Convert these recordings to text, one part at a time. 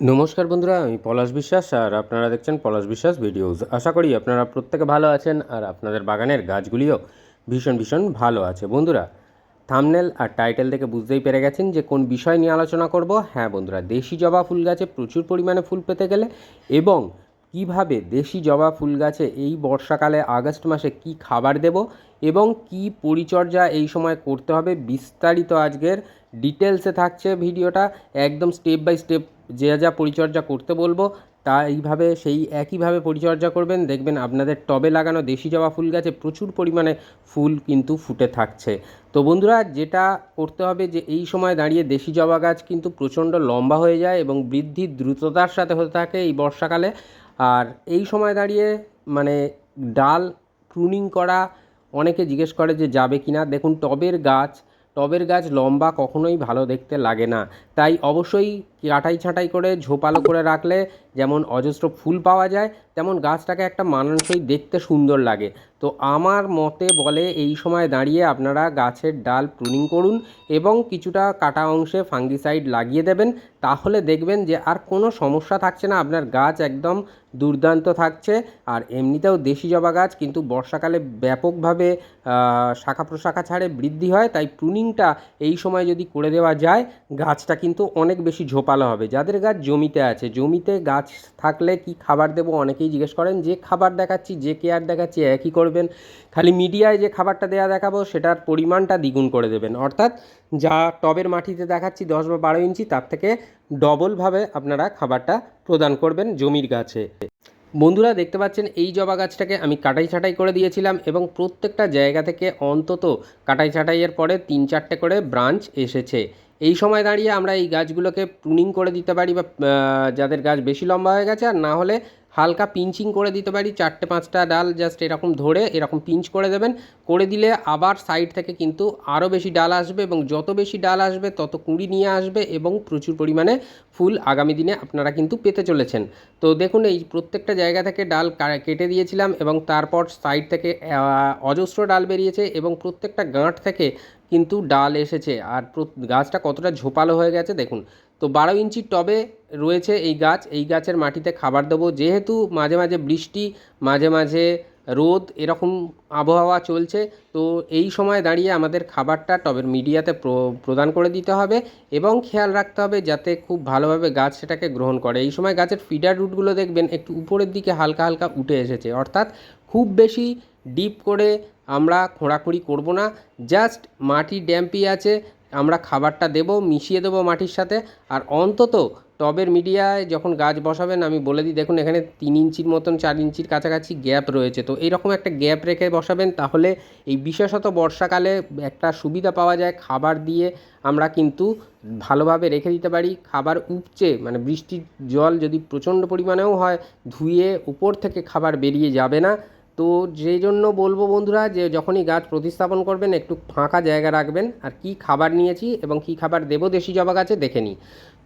নমস্কার বন্ধুরা, আমি পলাশ বিশ্বাস আর আপনারা দেখছেন পলাশ বিশ্বাস ভিডিওস। আশা করি আপনারা প্রত্যেকে ভালো আছেন আর আপনাদের বাগানের গাছগুলিও ভীষণ ভীষণ ভালো আছে। বন্ধুরা, থামনেল আর টাইটেল থেকে বুঝতেই পেরে গেছেন যে কোন বিষয় নিয়ে আলোচনা করব। হ্যাঁ বন্ধুরা, দেশি জবা ফুল গাছে প্রচুর পরিমাণে ফুল পেতে গেলে এবং কীভাবে দেশি জবা ফুল গাছে এই বর্ষাকালে আগস্ট মাসে কি খাবার দেব এবং কি পরিচর্যা এই সময় করতে হবে, বিস্তারিত আজকের ডিটেলসে থাকছে ভিডিওটা। একদম স্টেপ বাই স্টেপ যে যা পরিচর্যা করতে বলব তা এইভাবে সেই একইভাবে পরিচর্যা করবেন। দেখবেন আপনাদের টবে লাগানো দেশি জবা ফুল গাছে প্রচুর পরিমাণে ফুল কিন্তু ফুটে থাকছে। তো বন্ধুরা, যেটা করতে হবে যে, এই সময় দাঁড়িয়ে দেশি জবা গাছ কিন্তু প্রচণ্ড লম্বা হয়ে যায় এবং বৃদ্ধি দ্রুততার সাথে হতে থাকে এই বর্ষাকালে। আর এই সময় দাঁড়িয়ে মানে ডাল প্রুনিং করা, অনেকে জিজ্ঞেস করে যে, যাবে কি না দেখুন, টবের গাছ টবের গাছ লম্বা কখনোই ভালো দেখতে লাগে না। তাই অবশ্যই কাটাই ছাঁটাই করে ঝোপালো করে রাখলে যেমন অজস্র ফুল পাওয়া যায় তেমন গাছটাকে একটা মানানসই দেখতে সুন্দর লাগে। তো আমার মতে বলে এই সময় দাঁড়িয়ে আপনারা গাছের ডাল প্রুনিং করুন এবং কিছুটা কাটা অংশে ফাঙ্গিসাইড লাগিয়ে দেবেন। তাহলে দেখবেন যে আর কোনো সমস্যা থাকছে না, আপনার গাছ একদম দুর্দান্ত থাকছে। আর এমনিতেও দেশি জবা গাছ কিন্তু বর্ষাকালে ব্যাপকভাবে শাখা প্রশাখা ছাড়ে বৃদ্ধি হয়, তাই প্রুনিংটা এই সময় যদি করে দেওয়া যায়, গাছটা কিন্তু অনেক বেশি ঝোপালো হবে। যাদের গাছ জমিতে আছে, জমিতে গাছ থাকলে কি খাবার দেবো? অনেকেই জিজ্ঞেস করেন, যে খাবার দেখাচ্ছি, যে কেয়ার দেখাচ্ছি, একই করবেন। খালি মিডিয়ায় যে খাবারটা দেওয়া দেখাবো, সেটার পরিমাণটা দ্বিগুণ করে দেবেন। অর্থাৎ যা টবের মাটিতে দেখাচ্ছি, দশ বা বারো ইঞ্চি, তার থেকে ডবলভাবে আপনারা খাবারটা প্রদান করবেন জমির গাছে। বন্ধুরা, দেখতে পাচ্ছেন, এই জবা গাছটাকে আমি কাটাই ছাটাই করে দিয়েছিলাম এবং প্রত্যেকটা জায়গা থেকে অন্তত কাটাই ছাটাইয়ের পরে তিন চারটে করে ব্রাঞ্চ এসেছে। এই সময় দাঁড়িয়ে আমরা এই গাছগুলোকে প্রুনিং করে দিতে পারি বা যাদের গাছ বেশি লম্বা হয়ে গেছে, আর না হলে হালকা পিঞ্চিং করে দিতে পারি, চারটে পাঁচটা ডাল জাস্ট এরকম ধরে এরকম পিঞ্চ করে দেবেন। করে দিলে আবার সাইড থেকে কিন্তু আরও বেশি ডাল আসবে এবং যত বেশি ডাল আসবে তত কুঁড়ি নিয়ে আসবে এবং প্রচুর পরিমাণে ফুল আগামী দিনে আপনারা কিন্তু পেতে চলেছেন। তো দেখুন, এই প্রত্যেকটা জায়গা থেকে ডাল কেটে দিয়েছিলাম এবং তারপর সাইড থেকে অজস্র ডাল বেরিয়েছে এবং প্রত্যেকটা গাঁট থেকে কিন্তু ডাল এসেছে। আর গাছটা কতটা ঝোপালো হয়ে গেছে দেখুন। তো বারো ইঞ্চির টবে রয়েছে এই গাছ। এই গাছের মাটিতে খাবার দেবো। যেহেতু মাঝে মাঝে বৃষ্টি, মাঝে মাঝে রোদ, এরকম আবহাওয়া চলছে, তো এই সময় দাঁড়িয়ে আমাদের খাবারটা টবের মিডিয়াতে প্র- প্রদান করে দিতে হবে এবং খেয়াল রাখতে হবে যাতে খুব ভালোভাবে গাছ সেটাকে গ্রহণ করে। এই সময় গাছের ফিডার রুটগুলো দেখবেন একটু উপরের দিকে হালকা হালকা উঠে এসেছে। অর্থাৎ খুব বেশি ডিপ করে আমরা খোঁড়াখুঁড়ি করব না। জাস্ট মাটি ড্যাম্পি আছে আমরা খাবারটা দেব, মিশিয়ে দেবো মাটির সাথে, আর অন্তত টবের মিডিয়ায় যখন গাছ বসাবেন, আমি বলে দিই, দেখুন এখানে তিন ইঞ্চির মতন, চার ইঞ্চির কাছাকাছি গ্যাপ রয়েছে। তো এইরকম একটা গ্যাপ রেখে বসাবেন, তাহলে এই বিশেষত বর্ষাকালে একটা সুবিধা পাওয়া যায়, খাবার দিয়ে আমরা কিন্তু ভালোভাবে রেখে দিতে পারি। খাবার উপচে মানে বৃষ্টির জল যদি প্রচণ্ড পরিমাণেও হয়, ধুয়ে উপর থেকে খাবার বেরিয়ে যাবে না। তো যেই জন্য বলব বন্ধুরা যে যখনই গাছ প্রতিস্থাপন করবেন, একটু ফাঁকা জায়গা রাখবেন আর কি খাবার নিয়েছি এবং কি খাবার দেবো দেশি জবা গাছে দেখে নিই।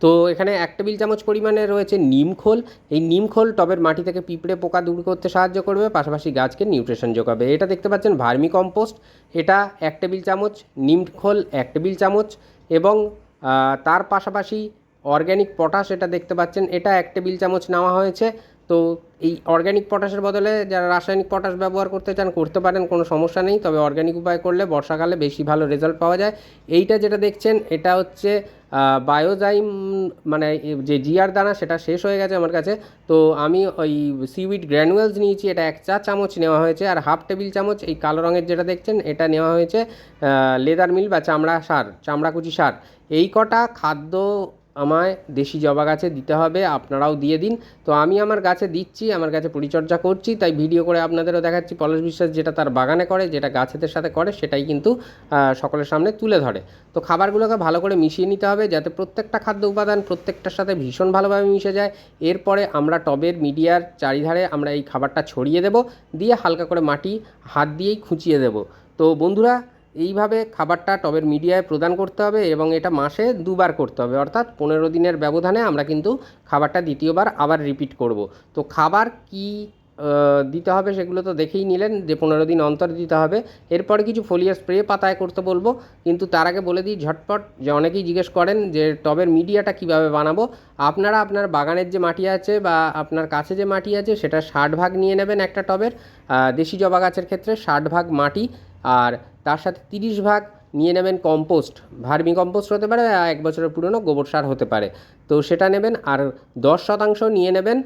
তো এখানে এক টেবিল চামচ পরিমাণে রয়েছে নিমখোল এই নিমখোল টবের মাটি থেকে পিঁপড়ে পোকা দূর করতে সাহায্য করবে, পাশাপাশি গাছকে নিউট্রিশন যোগাবে। এটা দেখতে পাচ্ছেন ভার্মি কম্পোস্ট। এটা এক টেবিল চামচ নিমখোল এক টেবিল চামচ এবং তার পাশাপাশি অর্গ্যানিক পটাশ এটা দেখতে পাচ্ছেন। এটা এক টেবিল চামচ নেওয়া হয়েছে। তো এই অর্গ্যানিক পটাশের বদলে যারা রাসায়নিক পটাশ ব্যবহার করতে চান, করতে পারেন, কোনো সমস্যা নেই। তবে অর্গ্যানিক উপায় করলে বর্ষাকালে বেশি ভালো রেজাল্ট পাওয়া যায়। এইটা যেটা দেখছেন, এটা হচ্ছে বায়োজাইম মানে যে জিয়ার দানা, সেটা শেষ হয়ে গেছে আমার কাছে। তো আমি ওই সিউইড গ্র্যানুয়েলস নিয়েছি, এটা এক চা চামচ নেওয়া হয়েছে, আর হাফ টেবিল চামচ, এই কালো রঙের যেটা দেখছেন, এটা নেওয়া হয়েছে লেদার মিল বা চামড়া সার, চামড়াকুচি সার। এই কটা খাদ্য আমায় দেশি জবা গাছে দিতে হবে, আপনারাও দিয়ে দিন। তো আমি আমার গাছে দিচ্ছি, আমার গাছে পরিচর্যা করছি, তাই ভিডিও করে আপনাদেরও দেখাচ্ছি। পলাশ বিশ্বাস যেটা তার বাগানে করে, যেটা গাছেদের সাথে করে, সেটাই কিন্তু সকলের সামনে তুলে ধরে। তো খাবারগুলোকে ভালো করে মিশিয়ে নিতে হবে, যাতে প্রত্যেকটা খাদ্য উপাদান প্রত্যেকটার সাথে ভীষণ ভালোভাবে মিশে যায়। এরপরে আমরা টবের মিডিয়ার চারিধারে আমরা এই খাবারটা ছড়িয়ে দেব, দিয়ে হালকা করে মাটি হাত দিয়েই খুঁচিয়ে দেব। তো বন্ধুরা এইভাবে খাবারটা টবের মিডিয়ায় প্রদান করতে হবে এবং এটা মাসে দুবার করতে হবে। অর্থাৎ পনেরো দিনের ব্যবধানে আমরা কিন্তু খাবারটা দ্বিতীয়বার আবার রিপিট করব। তো খাবার কি দিতে হবে সেগুলো তো দেখেই নিলেন যে পনেরো দিন অন্তর দিতে হবে। এরপরে কিছু ফোলিয়ার স্প্রে পাতায় করতে বলব। কিন্তু তার আগে বলে দিই ঝটপট যে অনেকেই জিজ্ঞেস করেন যে টবের মিডিয়াটা কীভাবে বানাবো। আপনারা আপনার বাগানের যে মাটি আছে বা আপনার কাছে যে মাটি আছে সেটা ষাট ভাগ নিয়ে নেবেন একটা টবের। দেশি জবা গাছের ক্ষেত্রে ষাট ভাগ মাটি। আর তার সাথে তিরিশ ভাগ নিয়ে নেবেন কম্পোস্ট। ভার্মি কম্পোস্ট হতে পারে, এক বছরের পুরনো গোবর সার হতে পারে। তো সেটা নেবেন আর দশ শতাংশ নিয়ে নেবেন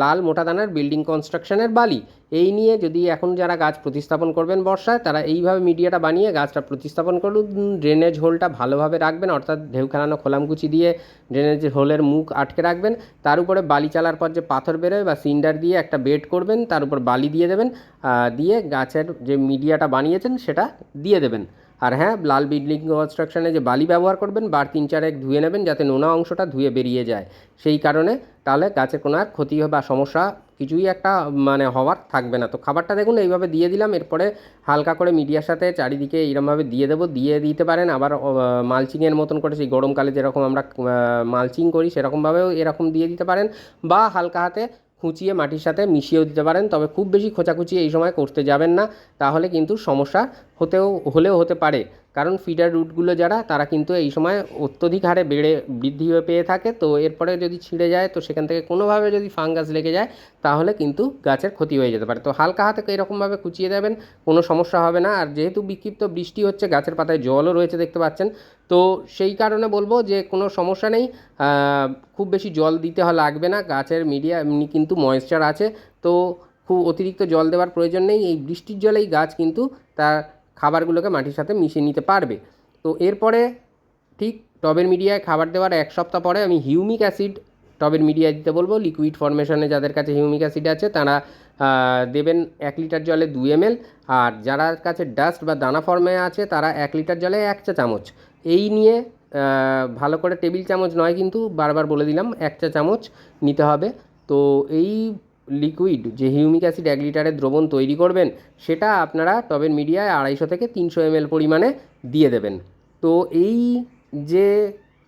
লাল মোটা দানার বিল্ডিং কনস্ট্রাকশনের বালি। এই নিয়ে যদি এখন যারা গাছ প্রতিস্থাপন করবেন বর্ষায়, তারা এইভাবে মিডিয়াটা বানিয়ে গাছটা প্রতিস্থাপন করুন। ড্রেনেজ হোলটা ভালোভাবে রাখবেন, অর্থাৎ ঢেউ খেলানো খোলামকুচি দিয়ে ড্রেনেজ হোলের মুখ আটকে রাখবেন। তার উপরে বালি চালার পর যে পাথর বেরোয় বা সিন্ডার দিয়ে একটা বেড করবেন, তার উপর বালি দিয়ে দেবেন দিয়ে গাছের যে মিডিয়াটা বানিয়েছেন, সেটা দিয়ে দেবেন। আর হ্যাঁ লাল বিল্ডিং কনস্ট্রাকশনে যে বালি ব্যবহার করবেন, বার তিন চারেক ধুয়ে নেবেন যাতে নোনা অংশটা ধুয়ে বেরিয়ে যায়। সেই কারণে তাহলে গাছের কোনো আর ক্ষতি হবে বা সমস্যা কিছুই একটা মানে হওয়ার থাকবে না। তো খাবারটা দেখুন, এইভাবে দিয়ে দিলাম। এরপরে হালকা করে মিডিয়ার সাথে চারিদিকে এইরকমভাবে দিয়ে দেবো। দিয়ে দিতে পারেন। আবার মালচিংয়ের মতন করে সেই গরমকালে যেরকম আমরা মালচিং করি, সেরকমভাবেও এরকম দিয়ে দিতে পারেন। বা হালকা হাতে খুঁচিয়ে মাটির সাথে মিশিয়েও দিতে পারেন, তবে খুব বেশি খোঁচাখুচি এই সময় করতে যাবেন না। তাহলে কিন্তু সমস্যা হতেও, হলেও হতে পারে। কারণ ফিডার রুটগুলো যারা, তারা কিন্তু এই সময় অত্যধিক হারে বেড়ে, বৃদ্ধি হয়ে পেয়ে থাকে। তো এরপরে যদি ছিঁড়ে যায়, তো সেখান থেকে কোনোভাবে যদি ফাঙ্গাস লেগে যায়, তাহলে কিন্তু গাছের ক্ষতি হয়ে যেতে পারে। তো হালকা হাতে এরকমভাবে কুচিয়ে দেবেন, কোনো সমস্যা হবে না। আর যেহেতু বিক্ষিপ্ত বৃষ্টি হচ্ছে, গাছের পাতায় জলও রয়েছে দেখতে পাচ্ছেন। তো সেই কারণে বলব যে, কোনো সমস্যা নেই। খুব বেশি জল দিতে লাগবে না। গাছের মিডিয়া এমনি কিন্তু ময়েশ্চার আছে। তো খুব অতিরিক্ত জল দেওয়ার প্রয়োজন নেই। এই বৃষ্টির জলেই গাছ কিন্তু তার খাবারগুলোকে মাটির সাথে মিশিয়ে নিতে পারবে। তো এরপরে ঠিক টবের মিডিয়ায় খাবার দেওয়ার এক সপ্তাহ পরে আমি হিউমিক অ্যাসিড টবের মিডিয়ায় দিতে বলব। লিকুইড ফরমেশনে যাদের কাছে হিউমিক অ্যাসিড আছে তারা দেবেন এক লিটার জলে দু এম আর যারা কাছে ডাস্ট বা দানা ফর্মে আছে তারা এক লিটার জলে এক চা চামচ। এই নিয়ে ভালো করে টেবিল চামচ নয় কিন্তু বারবার বলে দিলাম, এক চা চামচ নিতে হবে। তো এই লিকুইড যে হিউমিক অ্যাসিড এক লিটারের দ্রবণ তৈরি করবেন, সেটা আপনারা টবের মিডিয়ায় আড়াইশো থেকে তিনশো এমএল পরিমাণে দিয়ে দেবেন। তো এই যে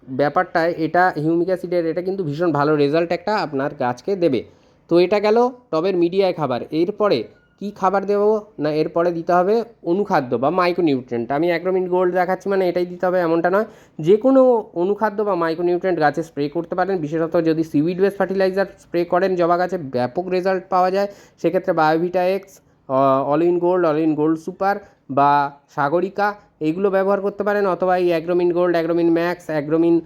ব্যাপারটায় এটা হিউমিক অ্যাসিডের, এটা কিন্তু ভীষণ ভালো রেজাল্ট একটা আপনার গাছকে দেবে। তো এটা গেল টবের মিডিয়ায় খাবার। এরপরে কি খাবার দেবো না এরপরে দিতে হবে অনুখাদ্য বা মাইক্রোনিউট্রেন্ট আমি অ্যাগ্রোমিন গোল্ড দেখাচ্ছি মানে এটাই দিতে হবে এমনটা নয়। যে কোনো অনুখাদ্য বা মাইক্রোনিউট্রেন্ট গাছে স্প্রে করতে পারেন। বিশেষত যদি সিউইড বেস ফার্টিলাইজার স্প্রে করেন, জবা গাছে ব্যাপক রেজাল্ট পাওয়া যায়। সেক্ষেত্রে Biovita X all in gold all in gold super বা সাগরিকা এইগুলো ব্যবহার করতে পারেন। অথবা এই Agromin gold Agromin max Agromin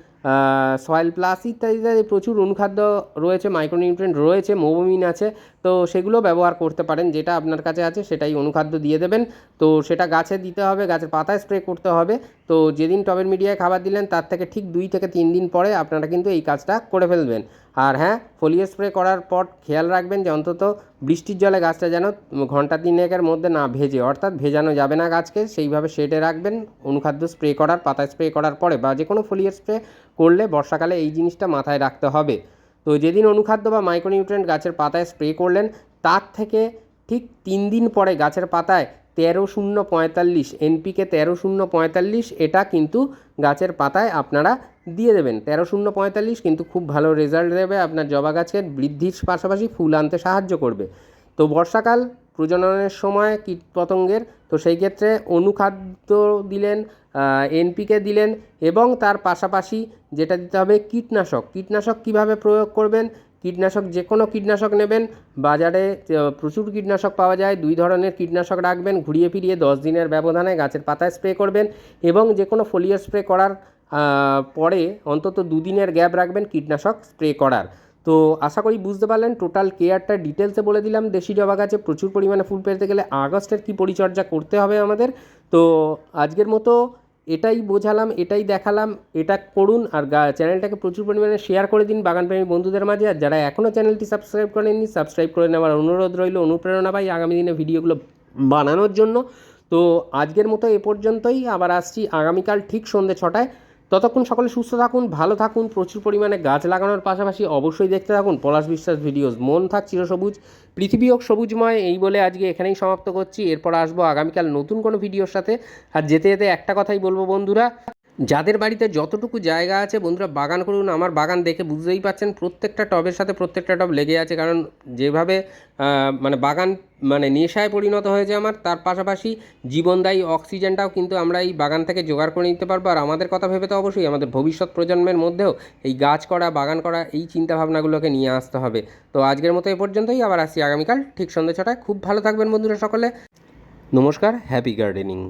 soil plus ইত্যাদি ইত্যাদি প্রচুর অনুখাদ্য রয়েছে মাইক্রোনিউট্রেন্ট রয়েছে মোবোমিন আছে। তো সেগুলো ব্যবহার করতে পারেন, যেটা আপনার কাছে আছে সেটাই অনুখাদ্য দিয়ে দেবেন। তো সেটা গাছে দিতে হবে, গাছের পাতায় স্প্রে করতে হবে। তো যেদিন টবের মিডিয়ায় খাবার দিলেন, তার থেকে ঠিক দুই থেকে তিন দিন পরে আপনারা কিন্তু এই কাজটা করে ফেলবেন। আর হ্যাঁ ফোলিও স্প্রে করার পর খেয়াল রাখবেন যে অন্তত বৃষ্টির জলে গাছটা যেন ঘণ্টা তিনেকের মধ্যে না ভেজে, অর্থাৎ ভেজানো যাবে না গাছকে, সেইভাবে শেডে রাখবেন। অনুখাদ্য স্প্রে করার, পাতায় স্প্রে করার পরে বা যে কোনো ফোলিও স্প্রে করলে বর্ষাকালে এই জিনিসটা মাথায় রাখতে হবে। তো যেদিন অনুখাদ্য বা মাইক্রোনিউট্রেন্ট গাছের পাতায় স্প্রে করলেন, তার থেকে ঠিক তিন দিন পরে গাছের পাতায় তেরো শূন্য পঁয়তাল্লিশ, এনপিকে তেরো শূন্য পঁয়তাল্লিশ, এটা কিন্তু গাছের পাতায় আপনারা দিয়ে দেবেন। তেরো শূন্য পঁয়তাল্লিশ কিন্তু খুব ভালো রেজাল্ট দেবে, আপনার জবা গাছের বৃদ্ধির পাশাপাশি ফুল আনতে সাহায্য করবে। তো বর্ষাকাল প্রজননের সময় কীটপতঙ্গের, তো সেই ক্ষেত্রে অনুখাদ্য দিলেন এনপিকে দিলেন এবং তার পাশাপাশি যেটা দিতে হবে কীটনাশক। কীটনাশক কীভাবে প্রয়োগ করবেন? কীটনাশক যে কোনো কীটনাশক নেবেন। বাজারে প্রচুর কীটনাশক পাওয়া যায়। দুই ধরনের কীটনাশক রাখবেন, ঘুরিয়ে ফিরিয়ে দশ দিনের ব্যবধানে গাছের পাতায় স্প্রে করবেন এবং যে কোনো ফোলিও স্প্রে করার পরে অন্তত দুদিনের গ্যাপ রাখবেন কীটনাশক স্প্রে করার। তো আশা করি বুঝতে পারলেন টোটাল কেয়ারটা ডিটেলসে বলে দিলাম। দেশি জবা গাছে প্রচুর পরিমাণে ফুল পেতে গেলে আগস্টের কী পরিচর্যা করতে হবে আমাদের। তো আজকের মতো এটাই বোঝালাম, এটাই দেখালাম, এটা করুন আর চ্যানেলটাকে প্রচুর পরিমাণে শেয়ার করে দিন বাগানপ্রেমী বন্ধুদের মাঝে। আর যারা এখনও চ্যানেলটি সাবস্ক্রাইব করেননি সাবস্ক্রাইব করে নেওয়ার অনুরোধ রইল, অনুপ্রেরণা পাই আগামী দিনে ভিডিওগুলো বানানোর জন্য। তো আজকের মতো এ পর্যন্তই, আবার আসছি আগামীকাল ঠিক সন্ধ্যে ছটায়। ততক্ষণ সকলে সুস্থ থাকুন, ভালো থাকুন, প্রচুর পরিমাণে গাছ লাগানোর পাশাপাশি অবশ্যই দেখতে থাকুন পলাশ বিশ্বাস ভিডিওস। মন থাক চিরসবুজ, পৃথিবী হোক সবুজময়, এই বলে আজকে এখানেই সমাপ্ত করছি। এরপর আসব আগামীকাল নতুন কোনো ভিডিওর সাথে। আর যেতে যেতে একটা কথাই বলব বন্ধুরা যাদের বাড়িতে যতটুকু জায়গা আছে, বন্ধুরা বাগান করুন। আমার বাগান দেখে বুঝতেই পাচ্ছেন, প্রত্যেকটা টবের সাথে প্রত্যেকটা টব লেগে আছে। কারণ যেভাবে মানে বাগান মানে নেশায় পরিণত হয়েছে আমার, তার পাশাপাশি জীবনদায়ী অক্সিজেনটাও কিন্তু আমরা এই বাগান থেকে জোগাড় করে নিতে পারব। আর আমাদের কথা ভেবে তো অবশ্যই আমাদের ভবিষ্যৎ প্রজন্মের মধ্যেও এই গাছ করা, বাগান করা, এই চিন্তাভাবনাগুলোকে নিয়ে আসতে হবে। তো আজকের মতো এ পর্যন্তই। আবার আসছি আগামীকাল, ঠিক সন্ধ্যে ছটায়। খুব ভালো থাকবেন বন্ধুরা সকলে। নমস্কার, হ্যাপি গার্ডেনিং।